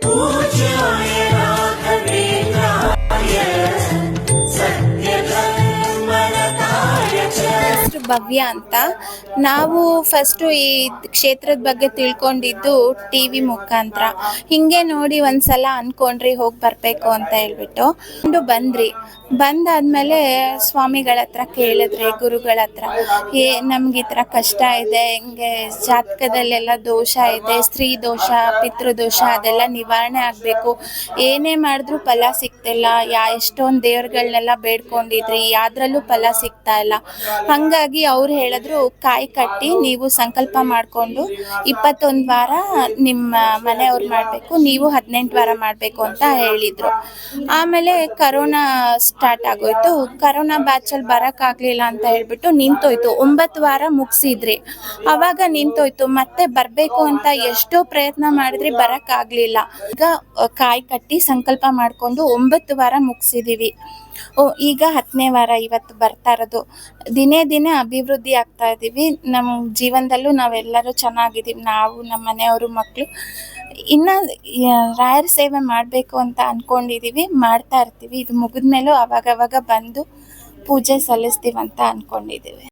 Put your ಹೆಸರು ಭವ್ಯ ಅಂತ ನಾವು ಫಸ್ಟು ಈ ಕ್ಷೇತ್ರದ ಬಗ್ಗೆ ತಿಳ್ಕೊಂಡಿದ್ದು ಟಿ ವಿ ಮುಖಾಂತರ. ಹಿಂಗೆ ನೋಡಿ ಒಂದ್ಸಲ ಅನ್ಕೊಂಡ್ರಿ ಹೋಗಿ ಬರಬೇಕು ಅಂತ ಹೇಳ್ಬಿಟ್ಟು. ಒಂದು ಬಂದ್ರಿ. ಬಂದಾದ್ಮೇಲೆ ಸ್ವಾಮಿಗಳ ಹತ್ರ ಕೇಳಿದ್ರಿ, ಗುರುಗಳ ಹತ್ರ. ಏ, ನಮ್ಗೆ ಈ ಥರ ಕಷ್ಟ ಇದೆ, ಹಿಂಗೆ ಜಾತಕದಲ್ಲೆಲ್ಲ ದೋಷ ಇದೆ, ಸ್ತ್ರೀ ದೋಷ ಪಿತೃದೋಷ ಅದೆಲ್ಲ ನಿವಾರಣೆ ಆಗಬೇಕು. ಏನೇ ಮಾಡಿದ್ರು ಫಲ ಸಿಗ್ತಿಲ್ಲ. ಯಾ, ಎಷ್ಟೊಂದು ದೇವ್ರಗಳನ್ನೆಲ್ಲ ಬೇಡ್ಕೊಂಡಿದ್ರಿ, ಯಾವ್ದ್ರಲ್ಲೂ ಫಲ ಸಿಗ್ತಾ ಇಲ್ಲ. ಹಂಗಾಗಿ ಅವ್ರು ಹೇಳಿದ್ರು, ಕಾಯಿ ಕಟ್ಟಿ, ನೀವು ಸಂಕಲ್ಪ ಮಾಡಿಕೊಂಡು ಇಪ್ಪತ್ತೊಂದು ವಾರ ನಿಮ್ಮ ಮನೆಯವ್ರು ಮಾಡಬೇಕು, ನೀವು ಹದಿನೆಂಟು ವಾರ ಮಾಡಬೇಕು ಅಂತ ಹೇಳಿದ್ರು. ಆಮೇಲೆ ಕರೋನಾ ಸ್ಟಾರ್ಟ್ ಆಗೋಯ್ತು. ಕರೋನಾ ಬ್ಯಾಚಲ್ಲಿ ಬರೋಕ್ಕಾಗಲಿಲ್ಲ ಅಂತ ಹೇಳ್ಬಿಟ್ಟು ನಿಂತೋಯ್ತು. ಒಂಬತ್ತು ವಾರ ಮುಗಿಸಿದ್ರಿ. ಅವಾಗ ನಿಂತೋಯ್ತು. ಮತ್ತೆ ಬರಬೇಕು ಅಂತ ಎಷ್ಟೋ ಪ್ರಯತ್ನ ಮಾಡಿದ್ರಿ ಬರೋಕ್ಕಾಗಲಿಲ್ಲ ಈಗ ಕಾಯಿ ಕಟ್ಟಿ, ಸಂಕಲ್ಪ ಮಾಡಿಕೊಂಡು ಒಂಬತ್ತು ವಾರ ಮುಗಿಸಿದೀವಿ. ಓ, ಈಗ ಹತ್ತನೇ ವಾರ, ಇವತ್ತು ಬರ್ತಾ ಇರೋದು. ದಿನೇ ದಿನೇ ಅಭಿವೃದ್ಧಿ ಆಗ್ತಾ ಇದ್ದೀವಿ. ನಮ್ಮ ಜೀವನದಲ್ಲೂ ನಾವೆಲ್ಲರೂ ಚೆನ್ನಾಗಿದ್ದೀವಿ. ನಾವು ನಮ್ಮ ಮನೆಯವರು ಮಕ್ಕಳು ಇನ್ನು ರಾಯರ ಸೇವೆ ಮಾಡಬೇಕು ಅಂತ ಅಂದ್ಕೊಂಡಿದ್ದೀವಿ ಮಾಡ್ತಾ ಇರ್ತೀವಿ. ಇದು ಮುಗಿದ್ಮೇಲೂ ಅವಾಗವಾಗ ಬಂದು ಪೂಜೆ ಸಲ್ಲಿಸ್ತೀವಂತ ಅಂದ್ಕೊಂಡಿದ್ದೀವಿ